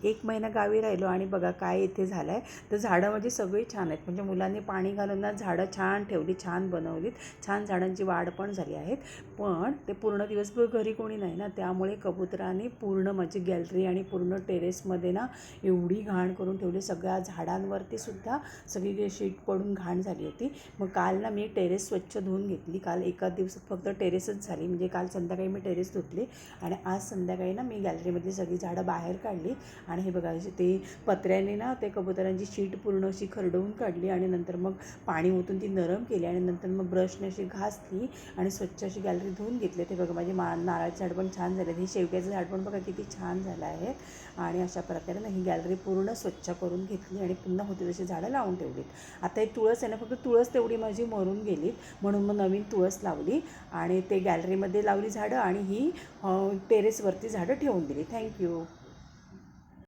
एक महिना गावी राहिलो आणि बघा काय इथे झालं आहे तर झाडं म्हणजे सगळी छान आहेत. म्हणजे मुलांनी पाणी घालून ना झाडं छान ठेवली छान बनवलीत. छान झाडांची वाढ पण झाली आहेत. पण ते पूर्ण दिवसभर घरी कोणी नाही ना. त्यामुळे कबुतराने पूर्ण माझी गॅलरी आणि पूर्ण टेरेसमध्ये ना एवढी घाण करून ठेवली. सगळ्या झाडांवरती सुद्धा सगळी शीट पडून घाण झाली होती. मग काल ना मी टेरेस स्वच्छ धुवून घेतली. काल एका दिवसात फक्त टेरेसच झाली. म्हणजे काल संध्याकाळी मी टेरेस धुतली आणि आज संध्याकाळी ना मी गॅलरीमधली सगळी झाडं बाहेर काढली आणि हे बघा ते पत्र्याने ना ते कबुतरांची शीट पूर्ण अशी खरडवून काढली आणि नंतर मग पाणी ओतून ती नरम केली आणि नंतर मग ब्रशने अशी घासली आणि स्वच्छ अशी गॅलरी धुवून घेतली. ते बघा माझे मा नारळाचं झाड पण छान झालं हे शेवग्याचं झाड पण बघा किती छान झालं आहे. आणि अशा प्रकारे ना ही गॅलरी पूर्ण स्वच्छ करून घेतली आणि पुन्हा होती तशी झाडं लावून ठेवलीत. आता हे तुळस आहे ना फक्त तुळस तेवढी माझी मरून गेलीत. म्हणून मग नवीन तुळस लावली आणि ते गॅलरीमध्ये लावली झाडं आणि ही टेरेसवरती झाडं ठेवून दिली. थँक्यू